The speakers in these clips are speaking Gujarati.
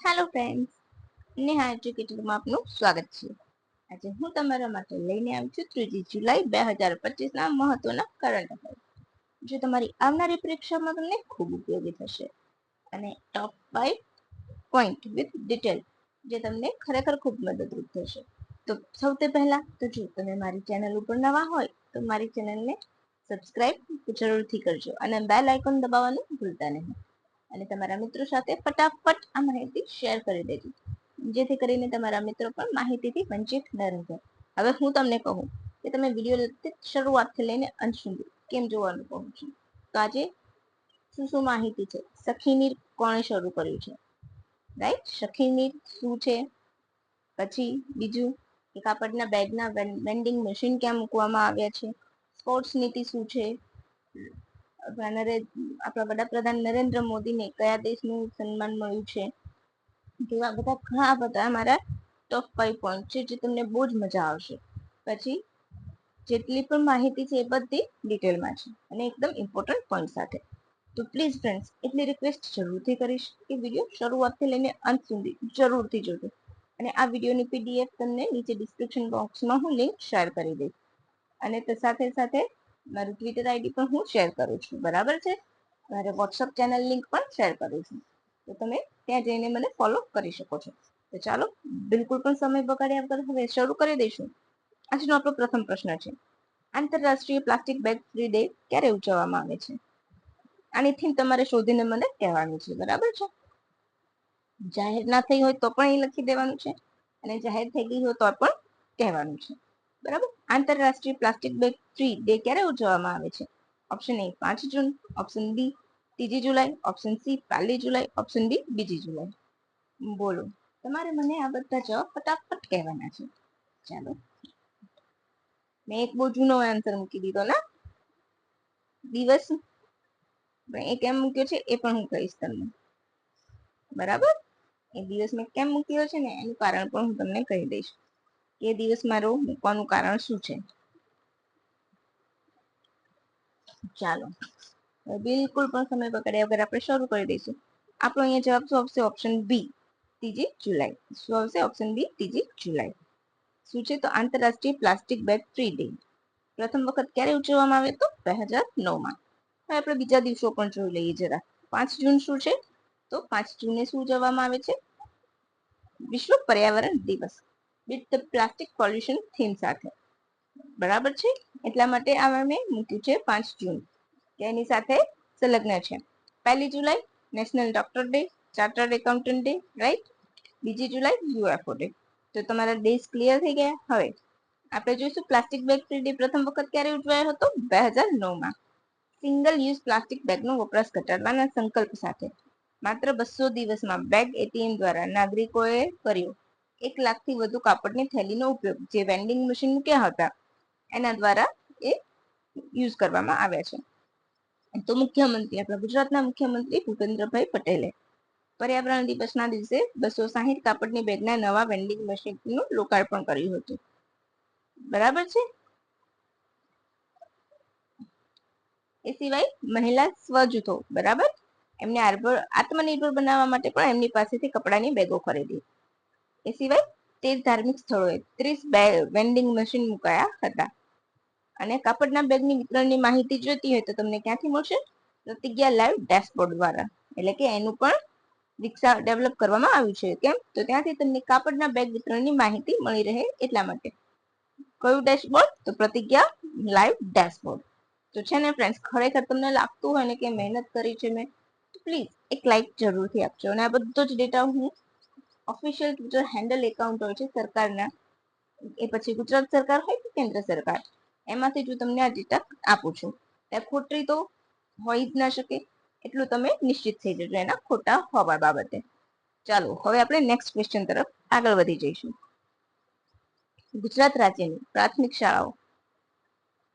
હેલો ફ્રેન્ડ્સ નેહા એજ્યુકેટરમાં આપનું સ્વાગત છે. આજે હું તમારા માટે લઈને આવી છું ત્રીજી જુલાઈ બે હજાર પચીસના મહત્વના કરંટ અફેર જે તમારી આવનારી પરીક્ષામાં તમને ખૂબ ઉપયોગી થશે. અને top five point with detail જે તમને ખરેખર ખૂબ મદદરૂપ થશે. તો સૌથી પહેલા તો જો તમે મારી ચેનલ ઉપર નવા હોય, તો મારી ચેનલને સબસ્ક્રાઇબ જરૂરથી કરજો અને બેલ આઇકોન દબાવવાનું ભૂલતા નહીં. અને તમારા મિત્રો સાથે ફટાફટ આ માહિતી શેર કરી દેજો. જેથી કરીને તમારા મિત્રો પણ માહિતીથી વંચિત ન રહે. હવે હું તમને કહું કે તમે વીડિયો શરૂઆતથી લઈને અંત સુધી કેમ જોવાનું કહું છું? તો આજે શું શું માહિતી છે? સખીનીર કોણે શરૂ કર્યું છે? રાઈટ સખીનીર શું છે? પછી બીજું કે કાપડના બેગના વેન્ડિંગ મશીન ક્યાં મૂકવામાં આવ્યા છે? સ્પોર્ટ્સ નીતિ શું છે? આપણા વડાપ્રધાન નરેન્દ્ર મોદીને કયા દેશનું સન્માન મળ્યું છે? જેવા બધા ઘણા બધા મારા ટોપ ફાઈવ પોઈન્ટ છે, જે તમને બહુ જ મજા આવશે. પછી, જેટલી પણ માહિતી છે એ બધી ડિટેલમાં છે અને એકદમ ઇમ્પોર્ટન્ટ પોઈન્ટ સાથે. તો પ્લીઝ ફ્રેન્ડ્સ એટલી રિક્વેસ્ટ જરૂરથી કરીશ કે વીડિયો શરૂઆતથી લઈને અંત સુધી જરૂરથી જોજો. અને આ વિડીયોની પીડીએફ તમને નીચે ડિસ્ક્રિપ્શન બોક્સમાં હું લિંક શેર કરી દઈશ. અને સાથે સાથે મારું ટ્વિટર આઈડી પણ હું શેર કરું છું, બરાબર છે? મારે વોટ્સઅપ ચેનલ લિંક પણ શેર કરું છું. તો તમે ત્યાં જઈને મને ફોલો કરી શકો છો. તો ચાલો, બિલકુલ પણ સમય બગાડ્યા વગર હવે શરૂ કરી દઈશું. આજનો આપણો પ્રથમ પ્રશ્ન છે, આંતરરાષ્ટ્રીય પ્લાસ્ટિક બેગ ફ્રી ડે ક્યારે ઉજવવામાં આવે છે? આની થીમ તમારે શોધીને મને કહેવાનું છે, બરાબર છે? જાહેર ના થઈ હોય તો પણ એ લખી દેવાનું છે અને જાહેર થઈ ગઈ હોય તો પણ કહેવાનું છે. બરાબર? આંતરરાષ્ટ્રીય પ્લાસ્ટિક બેગ ફ્રી ડે ક્યારે ઉજવવામાં આવે છે? ઓપ્શન એ પાંચ જૂન. ઓપ્શન બી ત્રીજી જુલાઈ. ઓપ્શન સી પહેલી જુલાઈ. ઓપ્શન ડી બીજી જુલાઈ. બોલો. તમારે મને આ બધા જવાબ ફટાફટ કહેવાના છે. ચાલો. મેં એક બહુ જૂનો આન્સર મૂકી દીધો ને? દિવસ. એ કેમ મૂક્યો છે? એ પણ હું કહીશ તમને. બરાબર? એ દિવસ મેં કેમ મૂક્યો છે ને? એનું કારણ પણ હું તમને કહી દઈશ. કે દિવસ મારો મૂકવાનું કારણ શું છે? ચાલો. બિલકુલ પણ સમય પકડ્યા વગર આપણે શરૂ કરી દઈશું. આપણો અહીંયા જવાબ શું આવશે? ઓપ્શન બી ત્રીજી જુલાઈ. શું આવશે? ઓપ્શન બી ત્રીજી જુલાઈ. શું છે? તો આંતરરાષ્ટ્રીય પ્લાસ્ટિક બેગ ફ્રી ડે પ્રથમ વખત ક્યારે ઉજવવામાં આવે તો? બે હજાર નવમાં. હવે આપણે બીજા દિવસો પણ જોઈ લઈએ જરા. પાંચ જૂન શું છે? તો પાંચ જૂને શું ઉજવવામાં આવે છે? વિશ્વ પર્યાવરણ દિવસ. With the plastic pollution theme સાથે. બરાબર છે? એટલા માટે આ મેં મૂક્યું છે પાંચ જૂન. કે એની સાથે સંલગ્ન છે. પહેલી જુલાઈ national doctor day chartered accountant day right બીજી જુલાઈ યુએફઓ ડે તો તમારા ડેઝ ક્લિયર થઈ ગયા. હવે, આપણે જોઈશું પ્લાસ્ટિક બેગ ફ્રી ડે પ્રથમ વખત ક્યારે ઉજવાયો હતો? બે હજાર નવમાં. સિંગલ યુઝ પ્લાસ્ટિક બેગનો વપરાશ ઘટાડવાના સંકલ્પ સાથે. માત્ર બસો દિવસમાં બેગ એટીએમ દ્વારા નાગરિકોએ કર્યો. એક લાખથી વધુ કાપડની થેલીનો ઉપયોગ જે વેન્ડિંગ મશીન મૂક્યા હતા, એના દ્વારા એ યુઝ કરવામાં આવ્યા છે. તો મુખ્યમંત્રી, આપણા ગુજરાતના મુખ્યમંત્રી ભૂપેન્દ્રભાઈ પટેલે પર્યાવરણ દિવસના દિવસે બસો સાહીઠ કાપડની બેગના નવા વેન્ડિંગ મશીનનું લોકાર્પણ કર્યું હતું. બરાબર છે? એ સિવાય મહિલા સ્વજૂથો બરાબર? એમને આત્મનિર્ભર બનાવવા માટે પણ એમની પાસેથી કપડાની બેગો ખરીદી. એ સિવાય તેર ધાર્મિક સ્થળોએ ત્રીસ વેન્ડિંગ મશીન મુકાયા હતા. અને કાપડના બેગની વિતરણની માહિતી જોઈતી હોય તો તમને ક્યાંથી મળશે? પ્રતિજ્ઞા લાઈવ ડેશબોર્ડ દ્વારા. એટલે કે એનું પણ વિકસા ડેવલપ કરવામાં આવ્યું છે. કેમ? તો ત્યાંથી તમને કાપડના બેગ વિતરણની માહિતી મળી રહે એટલા માટે. કયું ડેશબોર્ડ તો પ્રતિજ્ઞા લાઈવ ડેશબોર્ડ તો છે ને ફ્રેન્ડ્સ ખરેખર તમને લાગતું હોય ને કે મહેનત કરી છે મેં પ્લીઝ એક લાઈક જરૂરથી આપજો. અને આ બધો જ ડેટા હું ઓફિશિયલ ટ્વિટર હેન્ડલ એકાઉન્ટ હોય છે સરકારના, એ પછી ગુજરાત સરકાર હોય કે કેન્દ્ર સરકાર? એમાંથી જો તમને આ ડેટા આપું છું. ત્યાં ખોટી તો હોઈ જ ના શકે, એટલું તમે નિશ્ચિત થઈ જજો એના ખોટા હોવા બાબતે. ચાલો, હવે આપણે નેક્સ્ટ ક્વેશ્ચન તરફ આગળ વધી જઈશું. ગુજરાત રાજ્યની પ્રાથમિક શાળાઓ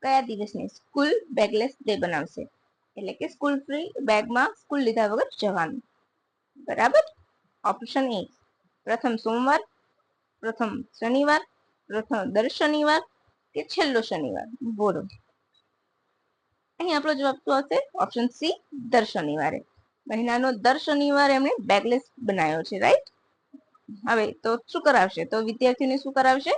કયા દિવસને સ્કૂલ બેગલેસ ડે બનાવશે? એટલે કે સ્કૂલ ફ્રી બેગમાં સ્કૂલ લીધા વગર જવાનું. બરાબર? ઓપ્શન એ પ્રથમ સોમવાર, પ્રથમ શનિવાર, પ્રથમ દર શનિવાર કે છેલ્લો શનિવાર? બોલો. અહીં આપણો જવાબ શું હશે ઓપ્શન સી દર શનિવારે. મહિનાનો દર શનિવારે એમણે બેગલેસ બનાવ્યો છે રાઈટ હવે તો શું કરાવશે? તો વિદ્યાર્થીને શું કરાવશે?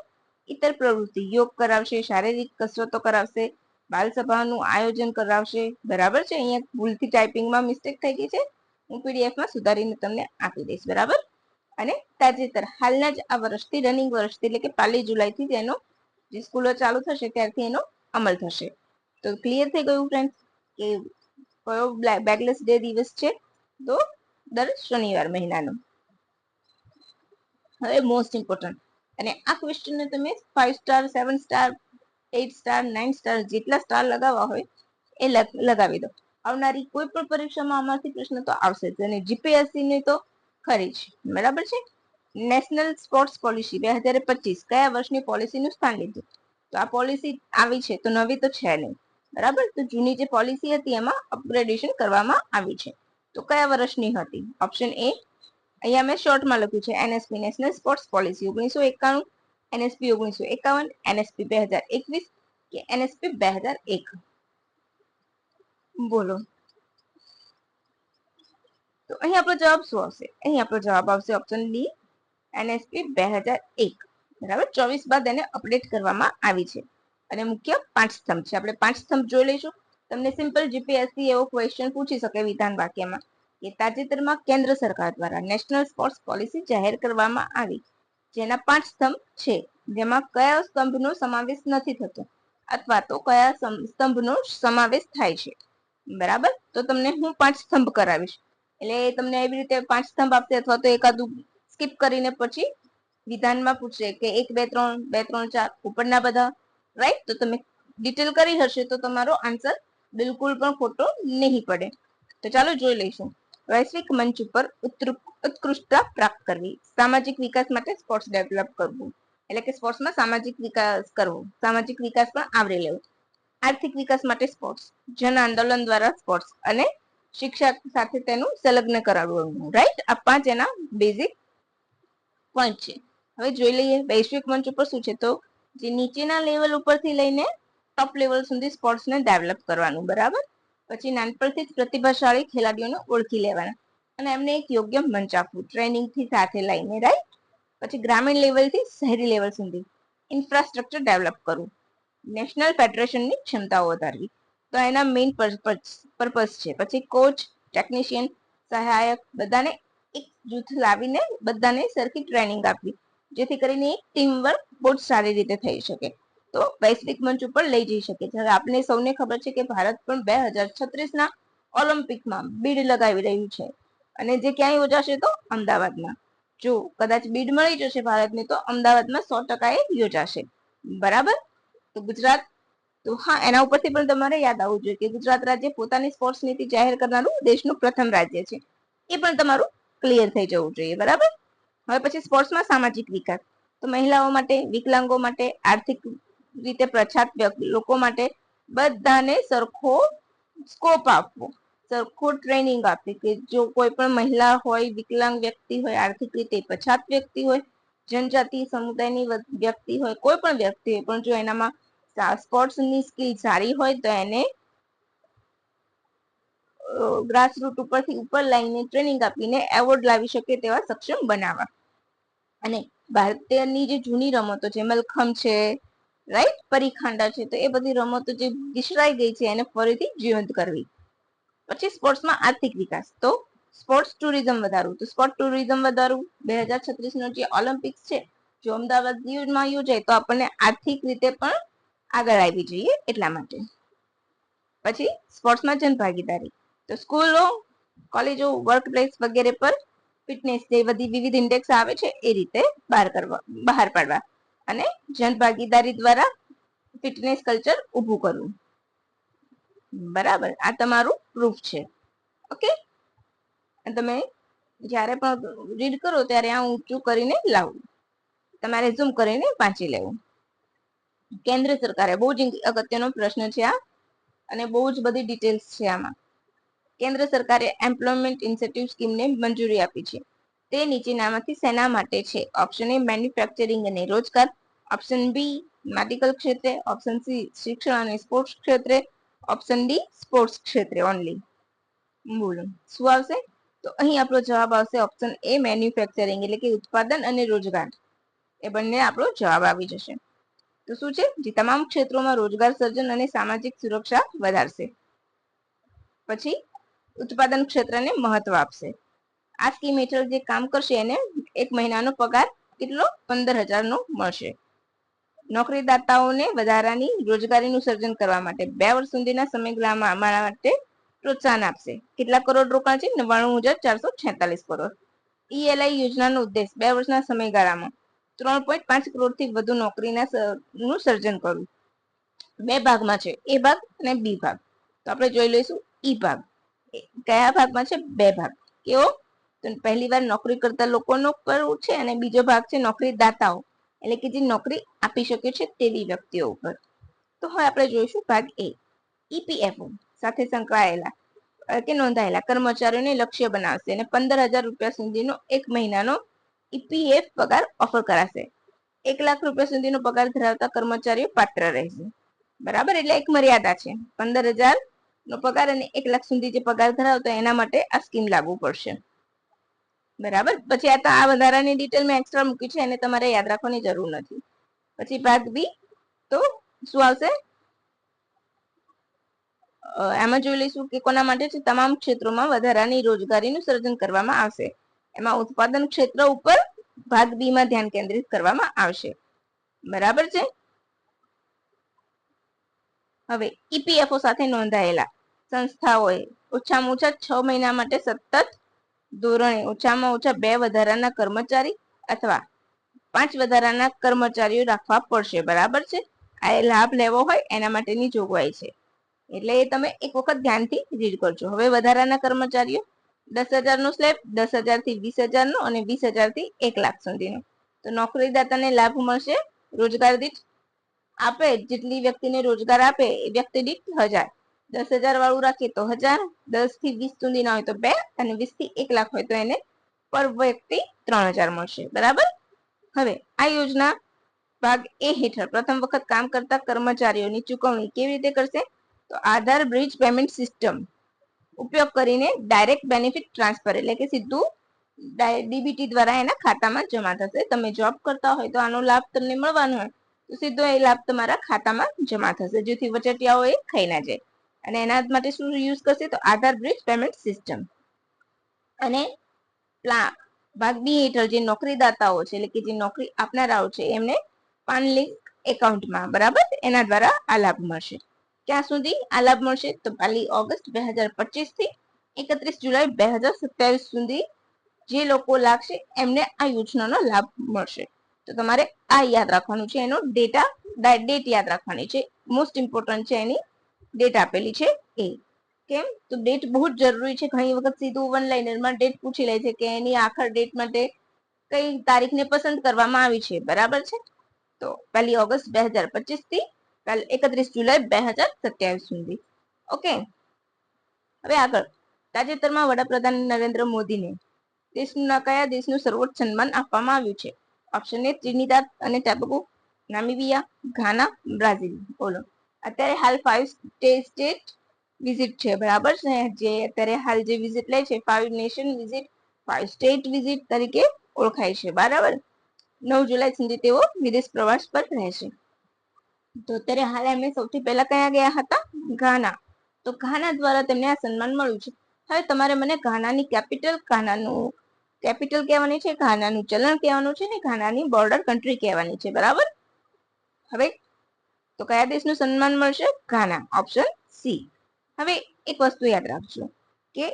ઇતર પ્રવૃત્તિ, યોગ કરાવશે, શારીરિક કસરતો કરાવશે બાલ સભાનું આયોજન કરાવશે. બરાબર છે? અહીંયા ભૂલથી ટાઈપિંગમાં મિસ્ટેક થઈ ગઈ છે. હું પીડીએફમાં સુધારીને તમને આપી દઈશ. બરાબર? અને તાજેતર, હાલના જ આ વર્ષથી રનિંગ વર્ષથી, એટલે કે પહેલી જુલાઈથી તેનો જે સ્કૂલો ચાલુ થશે, ત્યારથી એનો અમલ થશે. તો ક્લિયર થઈ ગયું ફ્રેન્ડ કે કયો બેગલેસ ડે દિવસ છે? તો દર શનિવાર મહિનાનો. હવે મોસ્ટ ઇમ્પોર્ટન્ટ અને આ ક્વેશ્ચનને તમે five star seven star eight star nine star જેટલા સ્ટાર લગાવવા હોય, એ લગાવી દો. આવનારી કોઈ પણ પરીક્ષામાં આમાંથી પ્રશ્ન તો આવશે જ. અને જીપીએસસી ને તો ખરી છે. બરાબર છે? નેશનલ સ્પોર્ટ્સ પોલિસી બે હજાર પચીસ કયા વર્ષની પોલિસીનું સ્થાન લીધું? તો આ પોલિસી આવી છે, તો નવી તો છે નહીં. બરાબર? તો જૂની જે પોલિસી હતી એમાં અપગ્રેડેશન કરવામાં આવ્યું છે. તો કયા વર્ષની હતી? ઓપ્શન એ અહીંયા મેં શોર્ટમાં લખ્યું છે એનએસપી નેશનલ સ્પોર્ટ્સ પોલિસી ઓગણીસો એકાણું એનએસપી ઓગણીસો એકાવન એનએસપી બે હજાર એકવીસ કે એનએસપી બે હજાર એક? બોલો. તો અહીં આપણો જવાબ શું આવશે? અહીં આપણો જવાબ આવશે ઓપ્શન ડી એનએસપી બે હજાર એક. બરાબર? ચોવીસ બાદ એને અપડેટ કરવામાં આવી છે. અને મુખ્ય પાંચ સ્તંભ છે. આપણે પાંચ સ્તંભ જોઈ લઈશું. તમને સિમ્પલ જીપીએસસી એવો ક્વેશ્ચન પૂછી શકે વિધાન વાક્યમાં કે તાજેતરમાં કેન્દ્ર સરકાર દ્વારા નેશનલ સ્પોર્ટ્સ પોલિસી જાહેર કરવામાં આવી. જેના પાંચ સ્તંભ છે. જેમાં કયા સ્તંભનો સમાવેશ નથી થતો? અથવા તો કયા સ્તંભનો સમાવેશ થાય છે? બરાબર? તો તમને હું પાંચ સ્તંભ કરાવીશ. એટલે તમને એવી રીતે પાંચ સ્તંભ આપશે અથવા તો એકાદું સ્કીપ કરીને પછી વિધાનમાં પૂછશે કે એક, બે, ત્રણ બે, ત્રણ, ચાર, ઉપરના બધા રાઈટ તો તમે ડિટેલ કરી હશે તો તમારો આન્સર બિલકુલ પણ ખોટો નહીં પડે. તો ચાલો જોઈ લઈશું. વૈશ્વિક મંચ ઉપર ઉત્કૃષ્ટતા પ્રાપ્ત કરવી. સામાજિક વિકાસ માટે સ્પોર્ટ્સ ડેવલપ કરવું. એટલે કે સ્પોર્ટ્સમાં સામાજિક વિકાસ કરવો. સામાજિક વિકાસ પણ આવરી લેવો. આર્થિક વિકાસ માટે સ્પોર્ટ્સ જન આંદોલન દ્વારા સ્પોર્ટ્સ અને શિક્ષા સાથે તેનું સંલગ્ન કરાવવાનું રાઈટ આ પાંચ એના બેઝિક પોઈન્ટ છે. હવે જોઈ લઈએ વૈશ્વિક મંચ ઉપર શું છે? તો જે નીચેના લેવલ ઉપરથી લઈને ટોપ લેવલ સુધી સ્પોર્ટ્સને ડેવલપ કરવાનું, બરાબર? પછી નાનપણથી જ પ્રતિભાશાળી ખેલાડીઓને ઓળખી લેવાના. અને એમને એક યોગ્ય મંચ આપવું ટ્રેનિંગથી સાથે લઈને રાઈટ પછી ગ્રામીણ લેવલથી શહેરી લેવલ સુધી ઇન્ફ્રાસ્ટ્રક્ચર ડેવલપ કરવું. નેશનલ ફેડરેશનની ક્ષમતાઓ વધારવી. તો એના મેઇન પર્પઝ છે. પછી કોચ ટેકનિશિયન સહાયક, બધાને એક જૂથ લાવીને બધાને સરખી ટ્રેનિંગ આપવી. જેથી કરીને એક ટીમ વર્ક બહુ જ સારી રીતે થઈ શકે. તો વૈશ્વિક મંચ ઉપર લઈ જઈ શકે છે. હવે આપણે સૌને ખબર છે કે ભારત પણ બે હજાર છત્રીસના ઓલિમ્પિકમાં બીડ લગાવી રહ્યું છે. અને જે ક્યાંય યોજાશે તો અમદાવાદમાં. જો કદાચ બીડ મળી જશે ભારતને, તો અમદાવાદમાં સો ટકા યોજાશે. બરાબર? તો ગુજરાત તો હા, એના ઉપરથી પણ તમારે યાદ આવવું જોઈએ કે ગુજરાત રાજ્ય પોતાની સ્પોર્ટ્સ નીતિ જાહેર કરનારું દેશનું પ્રથમ રાજ્ય છે. એ પણ તમારું ક્લિયર થઈ જવું જોઈએ, બરાબર? હવે પછી સ્પોર્ટ્સમાં સામાજિક વિકાસ. તો મહિલાઓ માટે, વિકલાંગો માટે, આર્થિક રીતે પ્રછાત લોકો માટે બધાને સરખો સ્કોપ આપવો, સરખો ટ્રેનિંગ આપવી કે જો કોઈ પણ મહિલા હોય, વિકલાંગ વ્યક્તિ હોય, આર્થિક રીતે પછાત વ્યક્તિ હોય, જનજાતિ સમુદાયની વ્યક્તિ હોય, કોઈ પણ વ્યક્તિ હોય, પણ જો એનામાં સ્પોર્ટ્સની સ્કિલ સારી હોય તો એને ગ્રાસરૂટ ઉપરથી ઉપર લાવીને ટ્રેનિંગ આપીને એવોર્ડ લાવી શકે તેવા સક્ષમ બનાવવા. અને ભારતીયની જે જૂની રમતો છે, મલખમ છે રાઈટ પરીખાંડા છે, તો એ બધી રમતો જે વિસરાઈ ગઈ છે, એને ફરીથી જીવંત કરવી. પછી સ્પોર્ટ્સમાં આર્થિક વિકાસ. તો સ્પોર્ટ્સ ટુરિઝમ વધારવું. તો સ્પોર્ટ ટુરિઝમ વધારવું. બે હજાર છત્રીસ નો જે ઓલિમ્પિક્સ છે, જો અમદાવાદમાં યોજાય, તો આપણને આર્થિક રીતે પણ આગળ આવી જોઈએ એટલા માટે. પછી સ્પોર્ટ્સમાં જન ભાગીદારી. તો સ્કૂલો, કોલેજો વર્ક પ્લેસ વગેરે પર ફિટનેસ જે બધી વિવિધ ઇન્ડેક્સ આવે છે એ રીતે બહાર કરવા, બહાર પાડવા. અને જન ભાગીદારી દ્વારા ફિટનેસ કલ્ચર ઊભું કરવું. બરાબર? આ તમારું પ્રૂફ છે. ઓકે? તમે જ્યારે પણ રીડ કરો ત્યારે આ ઊંચું કરીને લાવું. તમારે ઝૂમ કરીને વાંચી લેવું. કેન્દ્ર સરકારે. બહુ જ અગત્યનો પ્રશ્ન છે આ. અને બહુ જ બધી ડિટેલ્સ છે આમાં. કેન્દ્ર સરકારે એમ્પ્લોયમેન્ટ ઇન્સેન્ટિવ સ્કીમને મંજૂરી આપી છે. તે નીચેનામાંથી સેના માટે છે. ઓપ્શન એ મેન્યુફેક્ચરિંગ અને રોજગાર. ઓપ્શન બી મેડિકલ ક્ષેત્રે. ઓપ્શન સી શિક્ષણ અને સ્પોર્ટ્સ ક્ષેત્રે. ઓપ્શન ડી સ્પોર્ટ્સ ક્ષેત્રે ઓનલી બોલો. શું આવશે? તો અહીં આપણો જવાબ આવશે ઓપ્શન એ મેન્યુફેક્ચરિંગ એટલે કે ઉત્પાદન અને રોજગાર. એ બંને આપણો જવાબ આવી જશે. તો શું છે? જે તમામ ક્ષેત્રોમાં રોજગાર સર્જન અને સામાજિક સુરક્ષા વધારશે. પછી ઉત્પાદન ક્ષેત્રને મહત્વ આપશે. આ સ્કીમ હેઠળ જે કામ કરશે એને એક મહિનાનો પગાર કેટલો? પંદર હજારનો મળશે. નોકરીદાતાઓને વધારાની રોજગારીનું સર્જન કરવા માટે બે વર્ષ સુધીના સમયગાળામાં માટે પ્રોત્સાહન આપશે. કેટલા કરોડ રોકાણ છે? નવ્વાણું હજાર ચારસો છેતાલીસ કરોડ. ઈએલઆઈ યોજનાનો ઉદ્દેશ બે વર્ષના સમયગાળામાં ત્રણ પોઈન્ટ પાંચ કરોડથી વધુ નોકરીના નું સર્જન કરવું બે ભાગમાં છે. એ ભાગ અને બી ભાગ. તો આપણે જોઈ લઈશું ઈ ભાગ. કયા ભાગમાં છે? બે ભાગ. કેવો? તો પહેલી વાર નોકરી કરતા લોકોનો કરવું છે અને બીજો ભાગ છે નોકરી દાતાઓ એટલે કે જે નોકરી આપી શકે છે તેવી વ્યક્તિઓ ઉપર. તો હવે આપણે જોઈશું ભાગ એ. ઈપીએફઓ સાથે સંકળાયેલા કે નોંધાયેલા કર્મચારીઓને લક્ષ્ય બનાવશે અને પંદર હજાર રૂપિયા સુધીનો એક મહિનાનો ઈપીએફ પગાર ઓફર કરાશે. એક લાખ રૂપિયા સુધીનો પગાર ધરાવતા કર્મચારીઓ પાત્ર રહેશે. બરાબર? એટલે એક મર્યાદા છે. પંદર હજાર નો પગાર અને એક લાખ સુધી જે પગાર ધરાવતો એના માટે આ સ્કીમ લાગુ પડશે. બરાબર? પછી આ તો આ વધારાની ડિટેલ મેં એક્સ્ટ્રા મૂકી છે, એને તમારે યાદ રાખવાની જરૂર નથી. પછી ભાગ બી તો શું આવશે? એમાં જોઈ લઈશું કે કોના માટે છે? તમામ ક્ષેત્રોમાં વધારાની રોજગારીનું સર્જન કરવામાં આવશે. એમાં ઉત્પાદન ક્ષેત્ર ઉપર ભાગ બી માં ધ્યાન કેન્દ્રિત કરવામાં આવશે. બરાબર છે? હવે ઈપીએફઓ સાથે નોંધાયેલા સંસ્થાઓએ ઓછામાં ઓછા છ મહિના માટે સતત ધોરણે ઓછામાં ઓછા બે વધારાના કર્મચારી અથવા પાંચ વધારાના કર્મચારીઓ રાખવા પડશે. બરાબર છે? આ લાભ લેવો હોય એના માટેની જોગવાઈ છે. એટલે એ તમે એક વખત ધ્યાનથી રીડ કરજો. હવે વધારાના કર્મચારીઓ દસ હજાર નો સ્લેબ દસ હજારથી વીસ હજાર નો અને વીસ હજારથી એક લાખ સુધીનો. તો નોકરીદાતાને લાભ મળશે, રોજગાર દીઠ આપે, જેટલી વ્યક્તિને રોજગાર આપે એ વ્યક્તિ દીઠ હજાર. દસ હજાર વાળું રાખીએ તો હજાર દસથી વીસ સુધી ના હોય તો બે અને વીસથી એક લાખ હોય તો એને પર વ્યક્તિ ત્રણ હજાર મળશે. બરાબર? હવે આ યોજના ભાગ એ હેઠળ પ્રથમ વખત કામ કરતા કર્મચારીઓની ચુકવણી કેવી રીતે કરશે? તો આધાર બ્રિજ પેમેન્ટ સિસ્ટમ. ઉપયોગ કરીને ડાયરેક્ટ બેનિફિટ ટ્રાન્સફર એટલે કે સીધું ડીબીટી દ્વારા એના ખાતામાં જમા થશે. તમે જોબ કરતા હોય તો આનો લાભ તમને મળવાનો હોય. તો સીધો એ લાભ તમારા ખાતામાં જમા થશે. જેથી વચટિયાઓ એ ખાઈ ના જાય. અને એના માટે શું યુઝ કરશે તો આધાર બ્રિજ પેમેન્ટ સિસ્ટમ અને ભાગ બી હેઠળ જે નોકરીદાતાઓ છે, એટલે કે જે નોકરી આપનારાઓ છે, એમને પાન લિંક એકાઉન્ટમાં બરાબર? એના દ્વારા આ લાભ મળશે. ક્યાં સુધી? આ લાભ મળશે તો પહેલી ઓગસ્ટ બે હજાર પચીસથી એકત્રીસ જુલાઈ બે હજાર સત્યાવીસ સુધી જે લોકો લાગશે એમને આ યોજનાનો લાભ મળશે. તો તમારે આ યાદ રાખવાનું છે, એનો ડેટા ડેટ યાદ રાખવાની છે. મોસ્ટ ઇમ્પોર્ટન્ટ છે એની ડેટ આપેલી છે એ. કેમ? તો ડેટ બહુ જ જરૂરી છે. ઘણી વખત સીધું વન લાઇનરમાં ડેટ પૂછી લે છે કે એની આખર ડેટ માટે કઈ તારીખને પસંદ કરવામાં આવી છે. બરાબર છે? તો પહેલી ઓગસ્ટ બે હજાર પચીસ થી એકત્રીસ જુલાઈ બે હજાર સત્યાવીસ સુધી. ઓકે? હવે આગળ. તાજેતરમાં વડાપ્રધાન નરેન્દ્ર મોદીને દેશના કયા દેશનું સર્વોચ્ચ સન્માન આપવામાં આવ્યું છે? ઓપ્શન એ ત્રિનિદાદ અને ટેબગો નામિબિયા ઘાના બ્રાઝિલ બોલો. અત્યારે હાલ ફાઈવ સ્ટેટ વિઝિટ છે. બરાબર છે? જે અત્યારે હાલ જે વિઝિટ લે છે five nation visit five state visit તરીકે ઓળખાય છે. બરાબર? નવ જુલાઈ સુધી તેઓ વિદેશ પ્રવાસ પર રહેશે. તો અત્યારે હાલ એમને સૌથી પહેલા કયા ગયા હતા? ઘાના. તો ઘાના દ્વારા તેમને આ સન્માન મળ્યું છે. હવે તમારે મને ઘાનાની કેપિટલ ઘાનાનું કેપિટલ કહેવાની છે, ઘાનાનું ચલણ કહેવાનું છે ને ઘાનાની બોર્ડર કન્ટ્રી કહેવાની છે, બરાબર? હવે તો કયા દેશનું સન્માન મળશે? ઘાના. ઓપ્શન સી હવે એક વસ્તુ યાદ રાખજો કે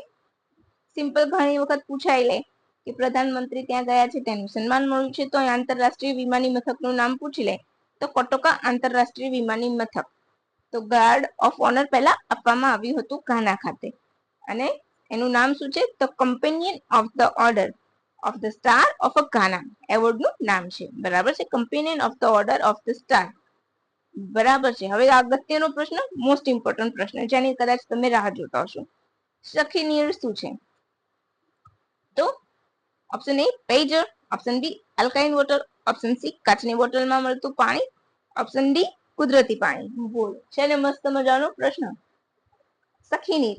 સિમ્પલ ઘણી વખત પૂછાય લે કે પ્રધાનમંત્રી ત્યાં ગયા છે, તેનું સન્માન મળ્યું છે, તો આંતરરાષ્ટ્રીય વિમાની મથકનું નામ પૂછી લે. તો કોટોકા આંતરરાષ્ટ્રીય વિમાની મથક. તો ગાર્ડ ઓફ ઓનર પહેલા આપવામાં આવ્યું હતું ઘાના ખાતે. અને એનું નામ શું છે? તો companion of the order of the star of a Ghana. એવોર્ડનું નામ છે. બરાબર છે? Companion of the order of the star. બરાબર છે? હવે અગત્યનો પ્રશ્ન મોસ્ટ ઇમ્પોર્ટન્ટ પ્રશ્ન, જેની કદાચ તમે રાહ જોતા હશો. સખી નિયર શું છે? તો option A pager option B alkyne water option C કાચની બોટલમાં મળતું પાણી. ઓપ્શન ડી કુદરતી પાણી. બોલો. છે ને મસ્ત મજાનો પ્રશ્ન. સખીની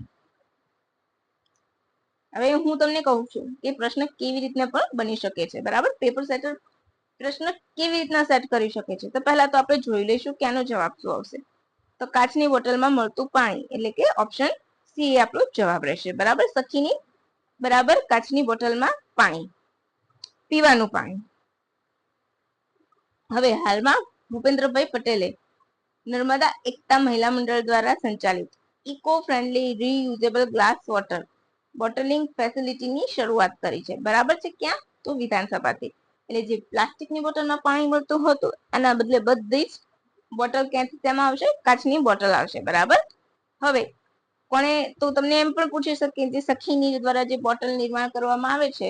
હવે હું તમને કહું છું કે પ્રશ્ન કેવી રીતના પણ બની શકે છે, બરાબર? પેપર સેટર પ્રશ્ન કેવી રીતના સેટ કરી શકે છે? તો પહેલા તો આપણે જોઈ લઈશું કે આનો જવાબ શું આવશે. તો કાચની બોટલમાં મળતું પાણી, એટલે કે ઓપ્શન સી એ આપણો જવાબ રહેશે, બરાબર? સખીની બરાબર? કાચની બોટલમાં પાણી. પીવાનું પાણી. હવે હાલમાં ભૂપેન્દ્રભાઈ પટેલે નર્મદા એકતા મહિલા મંડળ દ્વારા સંચાલિત eco friendly reusable glass water bottling ફેસિલિટીની શરૂઆત કરી છે. બરાબર છે ક્યાં? તો વિધાનસભાથી. એટલે જે પ્લાસ્ટિકની બોટલમાં પાણી મળતું હતું, આના બદલે બધી જ બોટલ ક્યાંથી તેમાં આવશે? કાચની બોટલ આવશે. બરાબર? હવે, કોણે તો તમને એમ પણ પૂછી શકીએ જે સખી નીર દ્વારા જે બોટલ નિર્માણ કરવામાં આવે છે,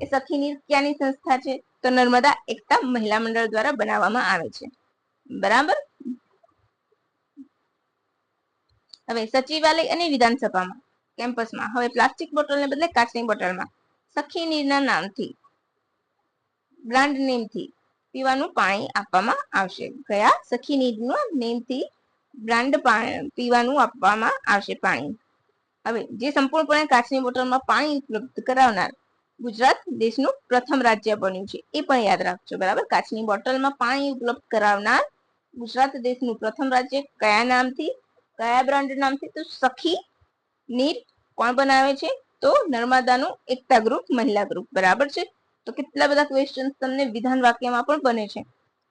એ સખી નીર ક્યાંની સંસ્થા છે? તો નર્મદા એકતા મહિલા મંડળ દ્વારા બનાવવામાં આવે છે. બરાબર? હવે સચિવાલય અને વિધાનસભામાં, કેમ્પસમાં. હવે પ્લાસ્ટિક બોટલને બદલે કાચની બોટલમાં. સખી નીરના નામથી, બ્રાન્ડ નેમથી પીવાનું પાણી આપવામાં આવશે. કયા સખી નીરના નેમથી બ્રાન્ડ પીવાનું આપવામાં આવશે પાણી. હવે જે સંપૂર્ણપણે કાચની બોટલમાં પાણી ઉપલબ્ધ કરાવનાર ગુજરાત દેશનું પ્રથમ રાજ્ય બન્યું છે. એ પણ યાદ રાખજો, બરાબર? કાચની બોટલમાં પાણી ઉપલબ્ધ કરાવનાર ગુજરાત દેશનું પ્રથમ રાજ્ય કયા નામથી, કયા બ્રાન્ડ નામથી? તો સખી નીર કોણ બનાવે છે? તો નર્મદાનું એકતા ગ્રુપ, મહિલા ગ્રુપ, બરાબર છે? તો કેટલા બધા ક્વેશ્ચન તમને વિધાન વાક્યમાં પણ બને છે.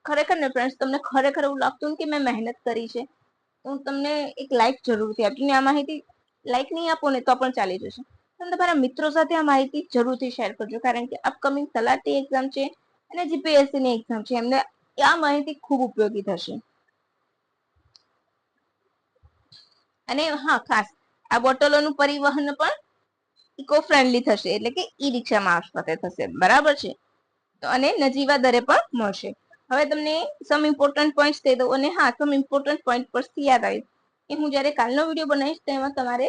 ખરેખર ને ફ્રેન્ડ્સ તમને ખરેખર એવું લાગતું કે મેં મહેનત કરી છે. હું તમને એક લાઈક જરૂરથી આપીને આ માહિતી લાઈક નહીં આપો ને તો પણ ચાલી જશે. તમે તમારા મિત્રો સાથે આ માહિતી જરૂરથી શેર કરજો. કારણ કે અપકમિંગ તલાટી એક્ઝામ છે અને જીપીએસસી ની એક્ઝામ છે. એમને આ માહિતી ખૂબ ઉપયોગી થશે. અને હા, ખાસ, આ બોટલોનું પરિવહન પણ ઇકો ફ્રેન્ડલી થશે. એટલે કે ઈ રિક્ષા મારફતે થશે. બરાબર છે? તો અને નજીવા દરે પણ મળશે. હવે તમને સમ ઇમ્પોર્ટન્ટ પોઈન્ટ્સ દઈ દઉં. અને હા સમ ઇમ્પોર્ટન્ટ પોઈન્ટ પરથી યાદ આવી. કે હું જ્યારે કાલનો વીડિયો બનાવીશ, તેમાં તમારે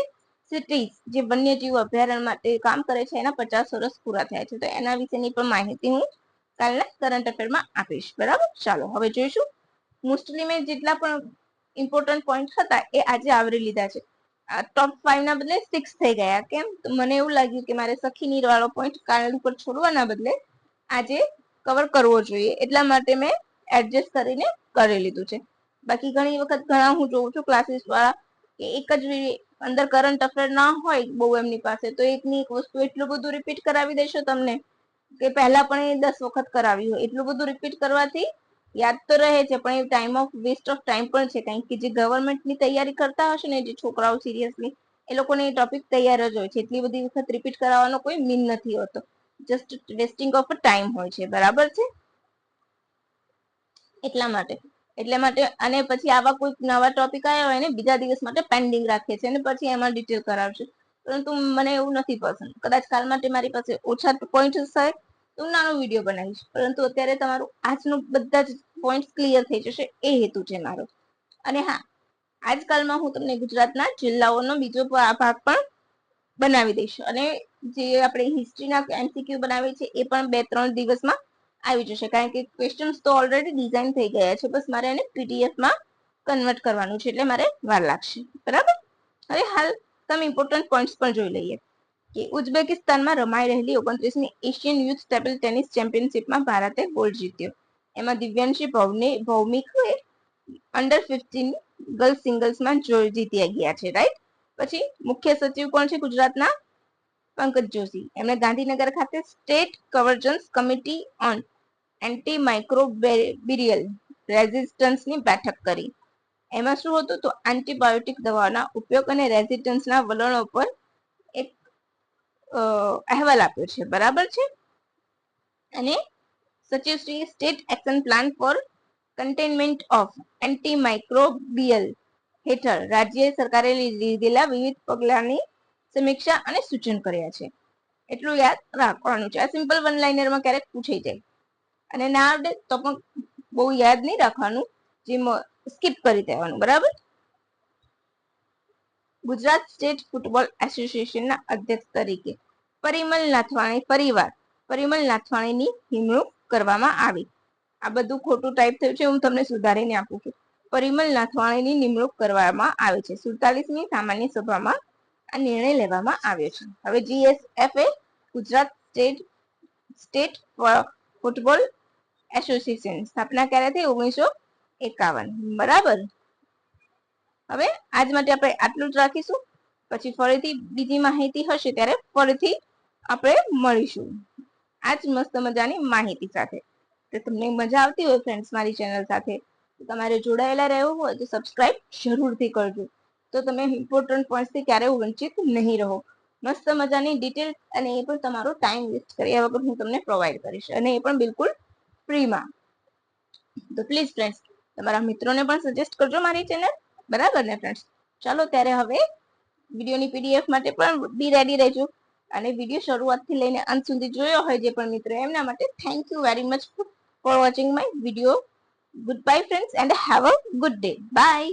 સિટીઝ જે વન્યજીવ અભયારણ્ય માટે કામ કરે છે, એના પચાસ વર્ષ પૂરા થયા છે. તો એના વિશેની પણ માહિતી હું કાલના કરંટ અફેરમાં આપીશ. બરાબર? ચાલો, હવે જોઈશું. મોસ્ટલી મેં જેટલા પણ ઇમ્પોર્ટન્ટ પોઈન્ટ હતા, એ આજે આવરી લીધા છે. ટોપ ફાઈવ ના બદલે સિક્સ થઈ ગયા. કેમ? મને એવું લાગ્યું કે મારે સખી નીર વાળો પોઈન્ટ કાલ ઉપર છોડવાના બદલે આજે કવર કરવો જોઈએ. એટલા માટે મેં એડજસ્ટ કરીને કરી લીધું છે. બાકી ઘણી વખત ઘણા હું જોઉં છું ક્લાસીસ વાળા કે એક જ અંદર કરંટ અફેર ના હોય, બહુ એમની પાસે, તો એકની એક વસ્તુ એટલું બધું રિપીટ કરાવી દેશો તમને, કે પહેલા પણ એ દસ વખત કરાવી હોય. એટલું બધું રિપીટ કરવાથી યાદ તો રહે છે, પણ એ time of waste of time પણ છે. કારણ કે જે ગવર્મેન્ટની તૈયારી કરતા હશે ને, જે છોકરાઓ સિરિયસલી એ લોકોને એ ટોપિક તૈયાર જ હોય છે. એટલી બધી વખત રિપીટ કરાવવાનો કોઈ મીન નથી હોતો. જસ્ટ વેસ્ટિંગ ઓફ ટાઈમ હોય છે. બરાબર છે? એટલા માટે. એટલા માટે, અને પછી આવા કોઈ નવા ટોપિક આવ્યા હોય ને, બીજા દિવસ માટે પેન્ડિંગ રાખે છે અને પછી એમાં ડિટેલ કરાવશે. પરંતુ મને એવું નથી પસંદ. કદાચ કાલ માટે મારી પાસે ઓછા પોઈન્ટ હશે, તો નાનો વીડિયો બનાવીશ. પરંતુ અત્યારે તમારું આજનું બધા જ પોઈન્ટ ક્લિયર થઈ જશે, એ હેતુ છે મારો. અને હા, આજકાલમાં હું તમને ગુજરાતના જિલ્લાઓનો બીજો ભાગ પણ બનાવી દઈશ. અને જે આપણે હિસ્ટ્રીના એમસીક્યુ બનાવી છે, એ પણ બે ત્રણ દિવસમાં આવી જશે. કારણ કે ક્વેશ્ચન્સ તો ઓલરેડી ડિઝાઇન થઈ ગયા છે. બસ મારે એને પીડીએફમાં કન્વર્ટ કરવાનું છે. એટલે મારે વાર લાગશે. બરાબર? હવે હાલ તમે ઇમ્પોર્ટન્ટ પોઈન્ટ્સ પણ જોઈ લઈએ. કે ઉઝબેકિસ્તાનમાં રમાઈ રહેલી ઓગણત્રીસમી એશિયન યુથ ટેબલ ટેનિસ ચેમ્પિયનશિપમાં ભારતે ગોલ્ડ જીત્યો. એમાં દિવ્યાંશી ભૌને ભૌમિકે અંડર ફિફ્ટીન ગર્લ્સ સિંગલ્સમાં જીતી ગયા છે. રાઈટ પછી મુખ્ય સચિવ કોણ છે ગુજરાતના? પંકજ જોશી. એમણે ગાંધીનગર ખાતે state convergence committee on anti microbial રેઝિસ્ટન્સની બેઠક કરી. એમાં શું હતું તો એન્ટીબાયોટિક દવાના ઉપયોગ અને રેઝિસ્ટન્સના વલણો પર એક અહેવાલ આપ્યો છે. બરાબર છે? અને સચિવશ્રી state action plan for containment of anti microbial હેઠળ રાજ્ય સરકારે લીધેલા વિવિધ પગલાંની સમીક્ષા અને સૂચન કર્યા છે. એટલું યાદ રાખવાનું છે. આ સિમ્પલ વન લાઇનરમાં ક્યારેક પૂછાઈ જાય. અને ના તો પણ બહુ યાદ નહીં રાખવાનું. જે સ્કીપ કરી દેવાનું, બરાબર? ગુજરાત સ્ટેટ ફૂટબોલ એસોસિએશનના અધ્યક્ષ તરીકે પરિમલ નાથવાણી પરિવાર, પરિમલ નાથવાણીની નિમણૂક કરવામાં આવી. આ બધું ખોટું ટાઈપ થયું છે, હું તમને સુધારીને આપું છું. પરિમલ નાથવાણીની નિમણૂક કરવામાં આવે છે. સુડતાલીસમી સામાન્ય સભામાં આ નિર્ણય લેવામાં આવ્યો છે. હવે જીએસએફ એ Gujarat state state football association સ્થાપના ક્યારે થઈ ઓગણીસો એકાવન. બરાબર? હવે આજ માટે આપણે આટલું જ રાખીશું. પછી ફરીથી બીજી માહિતી હશે ત્યારે ફરીથી આપણે મળીશું. આજ મસ્ત મજાની માહિતી સાથે. તો તમને મજા આવતી હોય ફ્રેન્ડ્સ મારી ચેનલ સાથે તમારે જોડાયેલા રહેવું હોય તો સબસ્ક્રાઇબ જરૂરથી કરજો. તો તમે ઇમ્પોર્ટન્ટ પોઈન્ટ્સથી ક્યારેય વંચિત નહીં રહો. મસ્ત મજાની ડિટેલ અને એ પણ તમારો ટાઈમ વેસ્ટ કર્યા વગર હું તમને પ્રોવાઈડ કરીશ. અને એ પણ બિલકુલ ફ્રીમાં. તો પ્લીઝ ફ્રેન્ડ્સ તમારા મિત્રોને પણ સજેસ્ટ કરજો મારી ચેનલ બરાબર ને ફ્રેન્ડ્સ ચાલો ત્યારે હવે વિડીયોની પીડીએફ માટે પણ બી રેડી રહેજો. અને વીડિયો શરૂઆતથી લઈને અંત સુધી જોયો હોય જે પણ મિત્રો એમના માટે thank you very much for watching my video goodbye friends and have a good day bye